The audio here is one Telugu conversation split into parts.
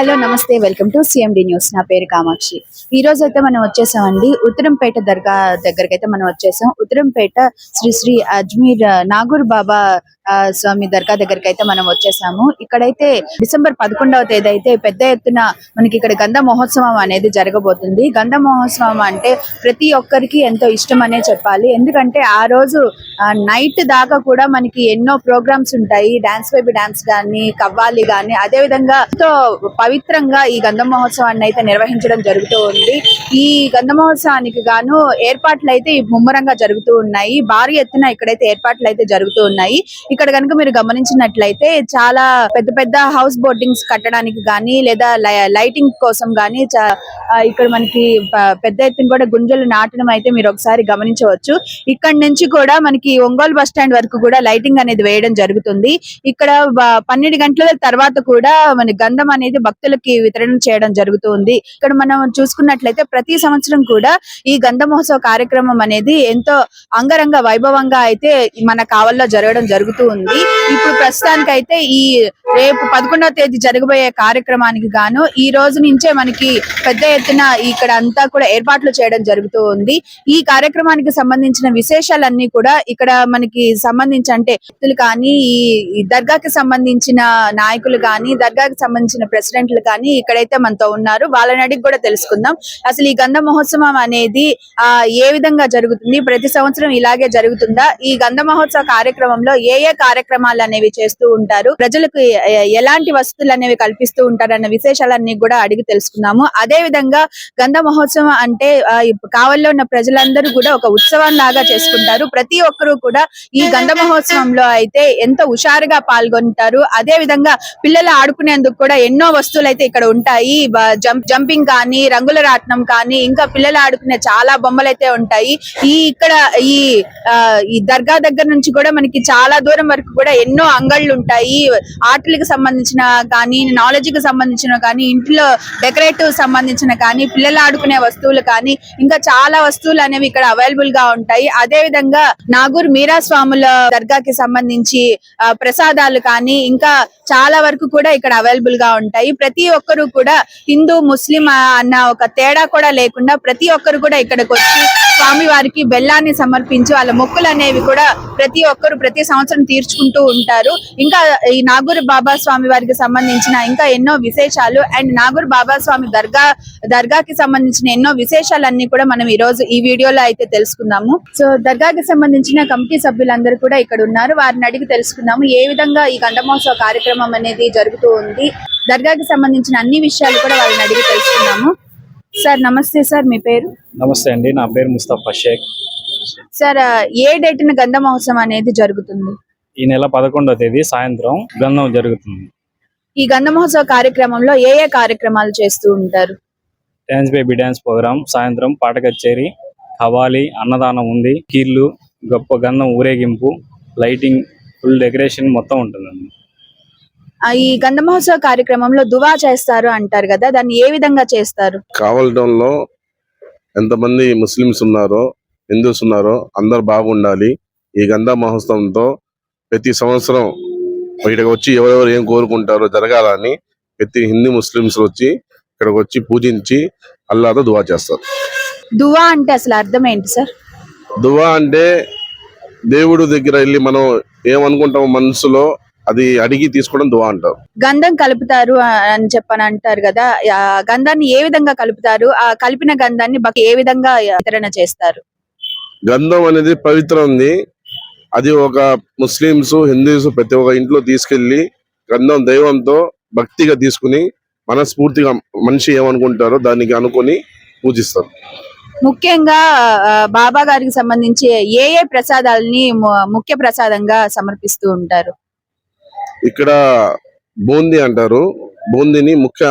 హలో నమస్తే. Welcome to CMD news. నా పేరు కామాక్షి. ఈ రోజు అయితే మనం వచ్చేసామండి. ఉత్తరంపేట దర్గా దగ్గరికి అయితే మనం వచ్చేసాం. ఉత్తరంపేట శ్రీ శ్రీ అజ్మీర్ నాగూర్ బాబా స్వామి దర్గా దగ్గరికి అయితే మనం వచ్చేసాము. ఇక్కడైతే డిసెంబర్ పదకొండవ తేదీ అయితే పెద్ద ఎత్తున మనకి ఇక్కడ గంధ మహోత్సవం అనేది జరగబోతుంది. గంధ మహోత్సవం అంటే ప్రతి ఒక్కరికి ఎంతో ఇష్టం అనే చెప్పాలి. ఎందుకంటే ఆ రోజు నైట్ దాకా కూడా మనకి ఎన్నో ప్రోగ్రామ్స్ ఉంటాయి. డాన్స్ బేబీ డాన్స్ కానీ కవ్వాలి కానీ అదే విధంగా ఎంతో పవిత్రంగా ఈ గంధ మహోత్సవాన్ని అయితే నిర్వహించడం జరుగుతూ ఉంది. ఈ గంధ మహోత్సవానికి గాను ఏర్పాట్లు అయితే ముమ్మరంగా జరుగుతూ ఉన్నాయి. భారీ ఎత్తున ఇక్కడైతే ఏర్పాట్లు అయితే జరుగుతూ ఉన్నాయి. ఇక్కడ కనుక మీరు గమనించినట్లయితే చాలా పెద్ద పెద్ద హౌస్ బోటింగ్స్ కట్టడానికి గానీ లేదా లై- లైటింగ్ కోసం గానీ ఇక్కడ మనకి పెద్ద ఎత్తున కూడా గుంజలు నాటడం అయితే మీరు ఒకసారి గమనించవచ్చు. ఇక్కడ నుంచి కూడా మనకి ఒంగోలు బస్ స్టాండ్ వరకు కూడా లైటింగ్ అనేది వేయడం జరుగుతుంది. ఇక్కడ పన్నెండు గంటల తర్వాత కూడా మన గంధం అనేది భక్తులకి వితరణ చేయడం జరుగుతుంది. ఇక్కడ మనం చూసుకున్నట్లయితే ప్రతి సంవత్సరం కూడా ఈ గంధ మహోత్సవ కార్యక్రమం అనేది ఎంతో అంగరంగ వైభవంగా అయితే మన కావల్లో జరగడం జరుగుతూ ఉంది ఇప్పుడు ప్రస్తుతానికి అయితే ఈ రేపు పదకొండవ తేదీ జరగబోయే కార్యక్రమానికి గాను ఈ రోజు నుంచే మనకి పెద్ద ఎత్తున ఇక్కడ అంతా కూడా ఏర్పాట్లు చేయడం జరుగుతూ ఉంది ఈ కార్యక్రమానికి సంబంధించిన విశేషాలన్నీ కూడా ఇక్కడ మనకి సంబంధించి అంటే వ్యక్తులు కానీ ఈ దర్గాకి సంబంధించిన నాయకులు కానీ దర్గాకి సంబంధించిన అసిస్టెంట్లు కానీ ఇక్కడైతే మనతో ఉన్నారు. వాళ్ళని అడిగి కూడా తెలుసుకుందాం. అసలు ఈ గంధ మహోత్సవం అనేది ఆ ఏ విధంగా జరుగుతుంది? ప్రతి సంవత్సరం ఇలాగే జరుగుతుందా? ఈ గంధ మహోత్సవ కార్యక్రమంలో ఏ ఏ కార్యక్రమాలు అనేవి చేస్తూ ఉంటారు? ప్రజలకు ఎలాంటి వసతులు అనేవి కల్పిస్తూ ఉంటారు అన్న విశేషాలన్నీ కూడా అడిగి తెలుసుకుందాము. అదే విధంగా గంధ మహోత్సవం అంటే కావల్లో ఉన్న ప్రజలందరూ కూడా ఒక ఉత్సవం లాగా చేసుకుంటారు. ప్రతి ఒక్కరూ కూడా ఈ గంధ మహోత్సవంలో అయితే ఎంతో హుషారుగా పాల్గొంటారు. అదే విధంగా పిల్లలు ఆడుకునేందుకు కూడా ఎన్నో వస్తువులు వస్తువులు అయితే ఇక్కడ ఉంటాయి. జంపింగ్ కానీ రంగుల రాట్నం కానీ ఇంకా పిల్లలు ఆడుకునే చాలా బొమ్మలు అయితే ఉంటాయి. ఈ ఇక్కడ ఈ ఈ దర్గా దగ్గర నుంచి కూడా మనకి చాలా దూరం వరకు కూడా ఎన్నో అంగళ్ళు ఉంటాయి. ఆటలకు సంబంధించిన కానీ నాలెడ్జ్కి సంబంధించిన కానీ ఇంట్లో డెకరేటివ్ సంబంధించిన కానీ పిల్లలు ఆడుకునే వస్తువులు కానీ ఇంకా చాలా వస్తువులు అనేవి ఇక్కడ అవైలబుల్గా ఉంటాయి. అదే విధంగా నాగూర్ మీరా స్వాముల దర్గాకి సంబంధించి ప్రసాదాలు కానీ ఇంకా చాలా వరకు కూడా ఇక్కడ అవైలబుల్గా ఉంటాయి. ప్రతి ఒక్కరు కూడా హిందూ ముస్లిం అన్న ఒక తేడా కూడా లేకుండా ప్రతి ఒక్కరు కూడా ఇక్కడికి వచ్చి స్వామి వారికి బెల్లాన్ని సమర్పించి వాళ్ళ మొక్కులు అనేవి కూడా ప్రతి ఒక్కరు ప్రతి సంవత్సరం తీర్చుకుంటూ ఉంటారు. ఇంకా ఈ నాగూర్ బాబా స్వామి వారికి సంబంధించిన ఇంకా ఎన్నో విశేషాలు అండ్ నాగూర్ బాబా స్వామి దర్గా దర్గాకి సంబంధించిన ఎన్నో విశేషాలన్నీ కూడా మనం ఈ రోజు ఈ వీడియోలో అయితే తెలుసుకుందాము. సో దర్గాకి సంబంధించిన కమిటీ సభ్యులందరూ కూడా ఇక్కడ ఉన్నారు. వారిని అడిగి తెలుసుకుందాము. ఏ విధంగా ఈ గంధమోత్సవ కార్యక్రమం అనేది జరుగుతూ ఉంది? దర్గాకి సంబంధించిన అన్ని విషయాలు కూడా వాళ్ళని అడిగి తెలుసుకుందాము. సార్ నమస్తే సార్ మీ పేరు? నమస్తే అండి నా పేరు ముస్తఫా షేక్. సార్ ఏ డేట్న గంధ మహోత్సవం అనేది జరుగుతుంది? ఈ నెల పదకొండవ తేదీ సాయంత్రం గంధం జరుగుతుంది. ఈ గంధ మహోత్సవ కార్యక్రమంలో ఏ ఏ కార్యక్రమాలు చేస్తూ ఉంటారు? డ్యాన్స్ బేబీ డ్యాన్స్ ప్రోగ్రామ్ సాయంత్రం పాట కచేరి హవాలి అన్నదానం ఉంది కీర్లు గొప్ప గంధం ఊరేగింపు లైటింగ్ ఫుల్ డెకరేషన్ మొత్తం ఉంటుందండి. ఈ గంధ మహోత్సవ కార్యక్రమంలో దువా చేస్తారు అంటారు కదా దాన్ని ఏ విధంగా చేస్తారు? కావలటంలో ఎంతమంది ముస్లిమ్స్ ఉన్నారో హిందూస్ ఉన్నారో అందరు బాగుండాలి. ఈ గంధా మహోత్సవంతో ప్రతి సంవత్సరం ఇక్కడికి వచ్చి ఎవరెవరు ఏం కోరుకుంటారో జరగాలని ప్రతి హిందూ ముస్లిమ్స్ వచ్చి ఇక్కడికి వచ్చి పూజించి అల్లాతో దువా చేస్తారు. దువా అంటే అసలు అర్థం ఏంటి సార్? దువా అంటే దేవుడు దగ్గర వెళ్ళి మనం ఏమనుకుంటామో మనసులో అది అడిగి తీసుకోవడం దువా అంటారు గంధం కలుపుతారు అని చెప్పని అంటారు కదా ఆ గంధాన్ని ఏ విధంగా కలుపుతారు? ఆ కలిపిన గంధాన్ని ఏ విధంగా వితరణ చేస్తారు? గంధం అనేది పవిత్రం ఉంది. అది ఒక ముస్లిమ్స్ హిందూస్ ప్రతి ఒక్క ఇంట్లో తీసుకెళ్ళి గంధం దైవంతో భక్తిగా తీసుకుని మనస్ఫూర్తిగా మనిషి ఏమనుకుంటారో దానికి అనుకుని పూజిస్తారు. ముఖ్యంగా బాబా గారికి సంబంధించి ఏ ఏ ప్రసాదాలని ముఖ్య ప్రసాదంగా సమర్పిస్తూ ఉంటారు? ఇక్కడ బూందీ అంటారు. బూందీని ముఖ్య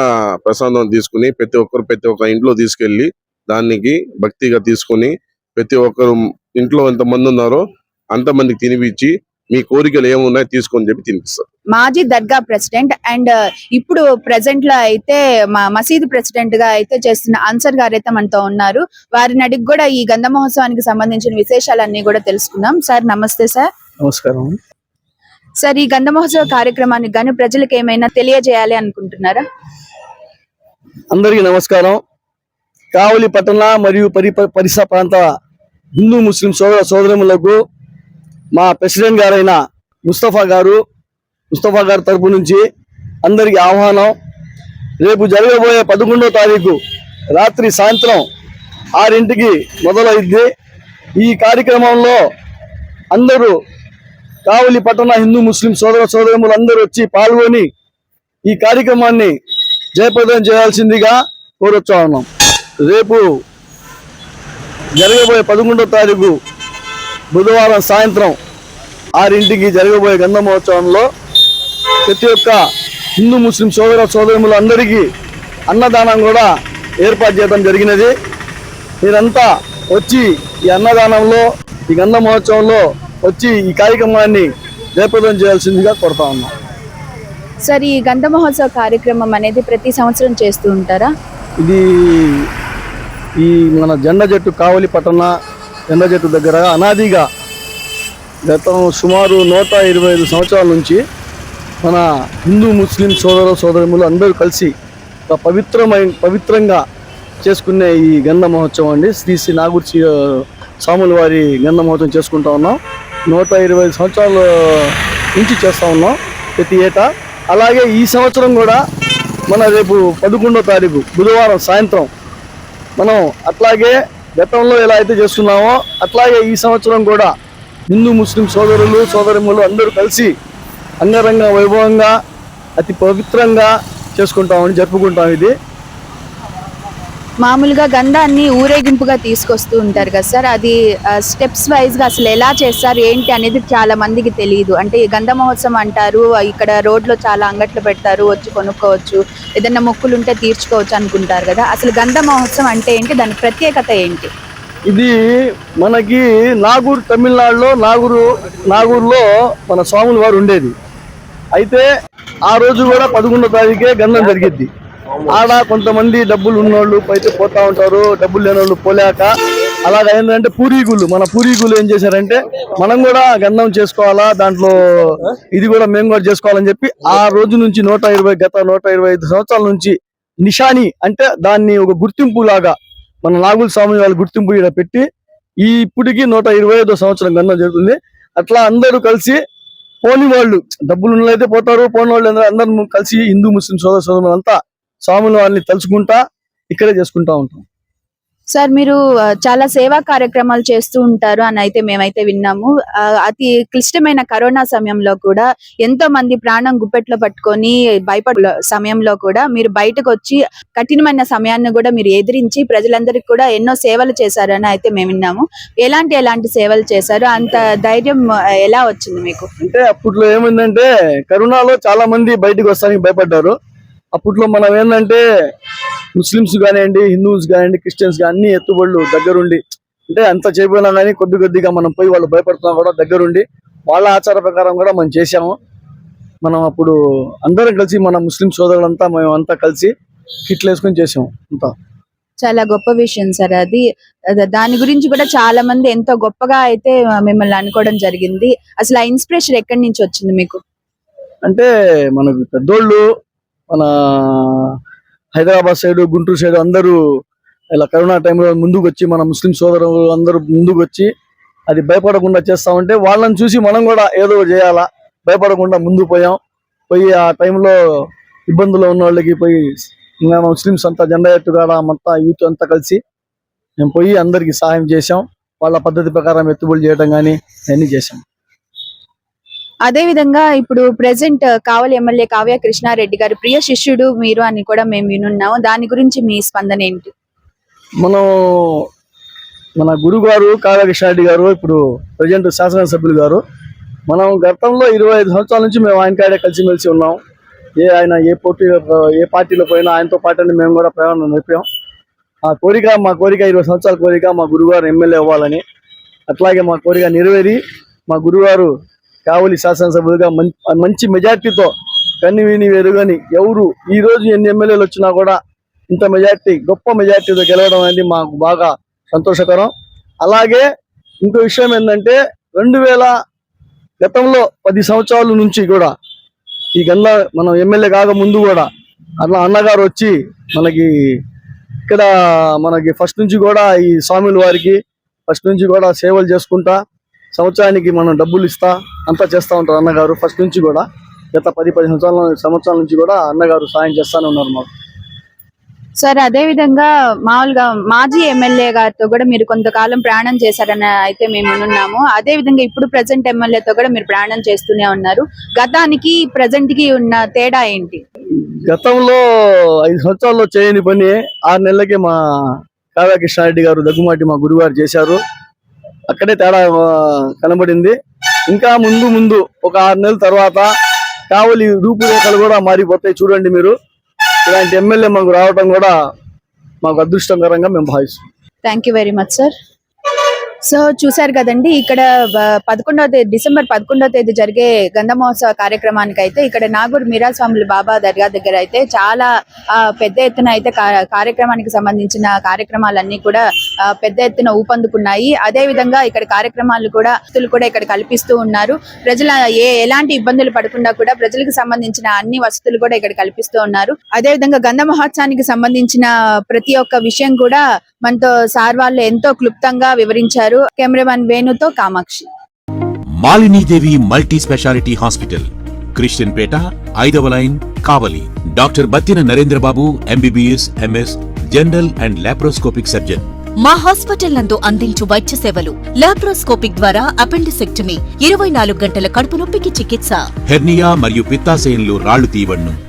ప్రసాదం తీసుకుని ప్రతి ఒక్కరు ప్రతి ఒక్క ఇంట్లో తీసుకెళ్ళి దానికి భక్తిగా తీసుకుని ప్రతి ఒక్కరు ఇంట్లో ఎంతమంది ఉన్నారో అంతమందికి తినిపించి మీ కోరికలు ఏమున్నాయో తీసుకొని చెప్పి తినిపిస్తారు. మాజీ దర్గా ప్రెసిడెంట్ అండ్ ఇప్పుడు ప్రెసెంట్లో అయితే మా మసీదు ప్రెసిడెంట్గా అయితే చేస్తున్న అన్సర్ గారు అయితే మనతో ఉన్నారు. వారిని అడిగి కూడా ఈ గంధ మహోత్సవానికి సంబంధించిన విశేషాలన్నీ కూడా తెలుసుకుందాం. సార్ నమస్తే సార్. నమస్కారం. సార్ ఈ గంధ మహోత్సవ కార్యక్రమానికి గాను ప్రజలకు ఏమైనా తెలియజేయాలి అనుకుంటున్నారా? అందరికీ నమస్కారం. కావలి పట్టణ మరియు పరి పరిసర ప్రాంత హిందూ ముస్లిం సోదర సోదరులకు మా ప్రెసిడెంట్ గారైన ముస్తఫా గారు ముస్తఫా గారి తరపు నుంచి అందరికీ ఆహ్వానం. రేపు జరగబోయే పదకొండో తారీఖు రాత్రి సాయంత్రం ఆరింటికి మొదలైద్ది. ఈ కార్యక్రమంలో అందరూ కావలి పట్టణ హిందూ ముస్లిం సోదర సోదరులు అందరూ వచ్చి పాల్గొని ఈ కార్యక్రమాన్ని జయప్రదం చేయాల్సిందిగా కోరొచ్చా ఉన్నాం. రేపు జరగబోయే పదకొండో తారీఖు బుధవారం సాయంత్రం ఆరింటికి జరగబోయే గంధ మహోత్సవంలో ప్రతి ఒక్క హిందూ ముస్లిం సోదర సోదరులు అందరికీ అన్నదానం కూడా ఏర్పాటు చేయడం జరిగినది. మీరంతా వచ్చి ఈ అన్నదానంలో ఈ గంధ మహోత్సవంలో వచ్చి ఈ కార్యక్రమాన్ని జయప్రదం చేయాల్సిందిగా కోరుతా ఉన్నాం. సార్ ఈ గంధ మహోత్సవ కార్యక్రమం అనేది ప్రతి సంవత్సరం చేస్తూ ఉంటారా? ఇది ఈ మన జెండా చెట్టు కావలి పట్టణ జెండా చెట్టు దగ్గర అనాదిగా గతం సుమారు నూట ఇరవై ఐదు సంవత్సరాల నుంచి మన హిందూ ముస్లిం సోదర సోదరులు అందరూ కలిసి ఒక పవిత్రమైన పవిత్రంగా చేసుకునే ఈ గంధ మహోత్సవం అండి. శ్రీ శ్రీ నాగూర్ స్వాముల వారి గంధ మహోత్సవం చేసుకుంటా ఉన్నాం. నూట ఇరవై ఐదు నుంచి చేస్తూ ఉన్నాం ప్రతి ఏటా. అలాగే ఈ సంవత్సరం కూడా మన రేపు పదకొండో తారీఖు బుధవారం సాయంత్రం మనం అట్లాగే గతంలో ఎలా అయితే చేస్తున్నామో అట్లాగే ఈ సంవత్సరం కూడా హిందూ ముస్లిం సోదరులు సోదరిములు అందరూ కలిసి అంగరంగ వైభవంగా అతి పవిత్రంగా చేసుకుంటామని జరుపుకుంటాం ఇది. మామూలుగా గంధాన్ని ఊరేగింపుగా తీసుకొస్తూ ఉంటారు కదా సార్. అది స్టెప్స్ వైజ్గా అసలు ఎలా చేస్తారు? ఏంటి అనేది చాలా మందికి తెలియదు అంటే ఈ గంధ మహోత్సవం అంటారు ఇక్కడ రోడ్లో చాలా అంగట్లు పెడతారు వచ్చి కొనుక్కోవచ్చు ఏదైనా మొక్కులు ఉంటే తీర్చుకోవచ్చు అనుకుంటారు కదా. అసలు గంధ మహోత్సవం అంటే ఏంటి? దాని ప్రత్యేకత ఏంటి? ఇది మనకి నాగూర్ తమిళనాడులో నాగూరు నాగూరులో మన స్వాముల వారు ఉండేది. అయితే ఆ రోజు కూడా పదకొండో తారీఖే గంధం జరిగిద్ది. ఆడ కొంతమంది డబ్బులు ఉన్నోళ్ళు అయితే పోతా ఉంటారు డబ్బులు లేనోళ్ళు పోలేక. అలాగ ఏంటంటే పూరీగులు మన పూరీగులు ఏం చేశారంటే మనం కూడా గంధం చేసుకోవాలా దాంట్లో ఇది కూడా మేము కూడా చేసుకోవాలని చెప్పి ఆ రోజు నుంచి నూట ఇరవై గత నూట ఇరవై ఐదు సంవత్సరాల నుంచి నిషాని అంటే దాన్ని ఒక గుర్తింపు లాగా మన నాగుల స్వామి వాళ్ళ గుర్తింపు ఇక్కడ పెట్టి ఈ ఇప్పటికి నూట ఇరవై ఐదో సంవత్సరం గంధం జరుగుతుంది. అట్లా అందరూ కలిసి పోని వాళ్ళు డబ్బులు ఉన్నైతే పోతారు పోని వాళ్ళు అందరూ కలిసి హిందూ ముస్లిం సోదర సోదరులంతా స్వాముల వాళ్ళని తలుచుకుంటా ఇక్కడే చేసుకుంటా ఉంటాం. సార్ మీరు చాలా సేవా కార్యక్రమాలు చేస్తూ ఉంటారు అని అయితే మేమైతే విన్నాము. ఆ, అతి క్లిష్టమైన కరోనా సమయంలో కూడా ఎంతో మంది ప్రాణం గుప్పెట్లో పట్టుకొని భయపడ సమయంలో కూడా మీరు బయటకు వచ్చి కఠినమైన సమయాన్ని కూడా మీరు ఎదిరించి ప్రజలందరికీ కూడా ఎన్నో సేవలు చేశారని అయితే మేము విన్నాము. ఎలాంటి ఎలాంటి సేవలు చేశారు? అంత ధైర్యం ఎలా వచ్చింది మీకు? అంటే అప్పట్లో ఏమైందంటే కరోనాలో చాలా మంది బయటకు వస్తానికి భయపడ్డారు. అప్పట్లో మనం ఏంటంటే ముస్లిమ్స్ కానివ్వండి హిందూస్ కానివ్వండి క్రిస్టియన్స్ కానీ అన్ని ఎత్తుబడులు దగ్గరుండి. అంటే అంత చేయకపోయినా కానీ కొద్ది కొద్దిగా మనం పోయి వాళ్ళు భయపడుతున్నా కూడా దగ్గరుండి. వాళ్ళ ఆచార ప్రకారం కూడా మనం చేశాము. మనం అప్పుడు అందరం కలిసి మన ముస్లిం సోదరులంతా మేము అంతా కలిసి కిట్లు వేసుకొని చేసాము అంతా. చాలా గొప్ప విషయం సార్ అది. అద- దాని గురించి కూడా చాలా మంది ఎంతో గొప్పగా అయితే మిమ్మల్ని అనుకోవడం జరిగింది. అసలు ఆ ఇన్స్పిరేషన్ ఎక్కడి నుంచి వచ్చింది మీకు? అంటే మనకు పెద్దోళ్ళు మన హైదరాబాద్ సైడ్ గుంటూరు సైడ్ అందరూ ఇలా కరోనా టైంలో ముందుకు వచ్చి మన ముస్లిం సోదరులు అందరూ ముందుకు వచ్చి అది భయపడకుండా చేస్తా ఉంటే వాళ్ళని చూసి మనం కూడా ఏదో చేయాలా? భయపడకుండా ముందుకు పోయాం. పోయి ఆ టైంలో ఇబ్బందులు ఉన్న వాళ్ళకి పోయి ఇంకా ముస్లిమ్స్ అంతా జెండా ఎత్తుగాడ మొత్తం యూత్ అంతా కలిసి మేము పోయి అందరికి సహాయం చేసాం వాళ్ళ పద్ధతి ప్రకారం ఎత్తుబడులు చేయడం కానీ అన్నీ చేసాం అదే విధంగా ఇప్పుడు present uh, Kavali MLA Kavya Krishna Reddy గారి ప్రియ శిష్యుడు మీరు అని కూడా మేము వినున్నాము. దాని గురించి మీ స్పందన ఏంటి? మనం మన గురుగారు కావ్యకృష్ణారెడ్డి గారు ఇప్పుడు ప్రజెంట్ శాసనసభ్యులు గారు మనం గతంలో ఇరవై ఐదు సంవత్సరాల నుంచి మేము ఆయన కాడే కలిసిమెలిసి ఉన్నాం. ఏ ఆయన ఏ పోటీ ఏ పార్టీలో పోయినా ఆయనతో పాటు మేము కూడా ప్రయాణం నడిపాం. ఆ కోరిక మా కోరిక ఇరవై సంవత్సరాల కోరిక మా గురుగారు ఎమ్మెల్యే అవ్వాలని అట్లాగే మా కోరిక నెరవేరి మా గురుగారు కావలి శాసనసభ్యులుగా మంచి మెజార్టీతో కన్ని విని వెరుగని ఎవరు ఈరోజు ఎన్ని ఎమ్మెల్యేలు వచ్చినా కూడా ఇంత మెజార్టీ గొప్ప మెజార్టీతో గెలవడం అనేది మాకు బాగా సంతోషకరం. అలాగే ఇంకో విషయం ఏంటంటే రెండు వేల గతంలో పది సంవత్సరాల నుంచి కూడా ఈ గంధ మనం ఎమ్మెల్యే కాక ముందు కూడా అట్లా అన్నగారు వచ్చి మనకి ఇక్కడ మనకి ఫస్ట్ నుంచి కూడా ఈ స్వాముల వారికి ఫస్ట్ నుంచి కూడా సేవలు చేసుకుంటా సంవత్సరానికి మనం డబ్బులు ఇస్తా అంతా చేస్తూ ఉంటారు అన్నగారు. ఫస్ట్ నుంచి కూడా గత పది పది సంవత్సరాల సంవత్సరాల నుంచి కూడా అన్నగారు సాయం చేస్తానే ఉన్నారు మాకు. సార్ అదే విధంగా మామూలుగా మాజీ ఎమ్మెల్యే గారితో కూడా మీరు కొంతకాలం ప్రయాణం చేశారని అయితే మేము వినున్నాము. అదే విధంగా ఇప్పుడు ప్రజెంట్ ఎమ్మెల్యేతో కూడా మీరు ప్రయాణం చేస్తూనే ఉన్నారు. గతానికి ప్రజెంట్కి ఉన్న తేడా ఏంటి? గతంలో ఐదు సంవత్సరాల్లో చేయని పని ఆరు నెలలకే మా కావ్య కృష్ణారెడ్డి గారు దగ్గుమాటి మా గురుగారు చేశారు. అక్కడే తేడా కనబడింది. ఇంకా ముందు ముందు ఒక ఆరు నెలల తర్వాత కావలి రూపురేఖలు కూడా మారిపోతాయి చూడండి మీరు. ఇలాంటి ఎమ్మెల్యే మాకు రావడం కూడా మాకు అదృష్టకరంగా మేము భావిస్తున్నాం. Thank you very much sir so చూశారు కదండి ఇక్కడ పదకొండవ తేదీ డిసెంబర్ పదకొండవ తేదీ జరిగే గంధ మహోత్సవ కార్యక్రమానికి అయితే ఇక్కడ నాగూర్ మీరా స్వాములు బాబా దర్గా దగ్గర అయితే చాలా పెద్ద ఎత్తున అయితే కార్యక్రమానికి సంబంధించిన కార్యక్రమాలన్నీ కూడా పెద్ద ఎత్తున ఊపందుకున్నాయి. అదే విధంగా ఇక్కడ కార్యక్రమాలు కూడా వసతులు కూడా ఇక్కడ కల్పిస్తూ ఉన్నారు. ప్రజల ఏ ఎలాంటి ఇబ్బందులు పడకుండా కూడా ప్రజలకు సంబంధించిన అన్ని వసతులు కూడా ఇక్కడ కల్పిస్తూ ఉన్నారు. అదే విధంగా గంధ మహోత్సవానికి సంబంధించిన ప్రతి ఒక్క విషయం కూడా మనతో సార్ వాళ్ళు ఎంతో క్లుప్తంగా వివరించారు. Cameraman వేణుతో Kamakshi. Malinidevi multi speciality hospital Christian పేట ఐదవ line Kavali. Doctor Battina Narendrababu MBBS MS general and laparoscopic surgeon. మా హాస్పిటల్ నందు అందించు వైద్య సేవలు. లాప్రోస్కోపిక్ ద్వారా అపెండిసెక్టమీ ఇరవై నాలుగు గంటల కడుపు నొప్పికి చికిత్స. హెర్నియా మరియు పిత్తాశయంలో రాళ్ళు తీయబడును